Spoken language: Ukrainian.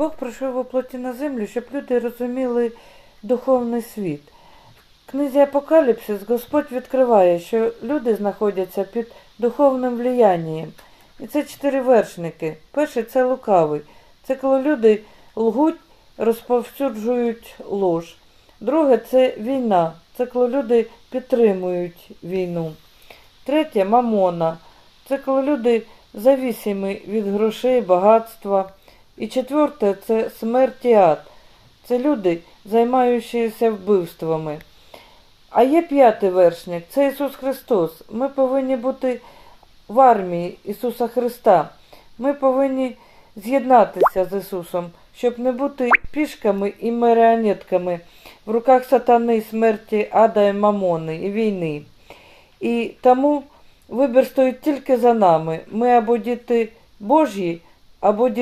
Бог прийшов у плоті на землю, щоб люди розуміли духовний світ. В книзі Апокаліпсис Господь відкриває, що люди знаходяться під духовним влиянням. І це чотири вершники. Перший це лукавий. Це коли люди лгуть, розповсюджують лож. Друге це війна. Це коли люди підтримують війну. Третє мамона. Це коли люди завісимі від грошей, багатства. І четверте це смерть і ад. Це люди, займаючися вбивствами. А є п'ятий вершник це Ісус Христос. Ми повинні бути в армії Ісуса Христа. Ми повинні з'єднатися з Ісусом, щоб не бути пішками і маріонетками в руках сатани, смерті, ада і мамони і війни. І тому вибір стоїть тільки за нами. Ми або діти Божі, або діти.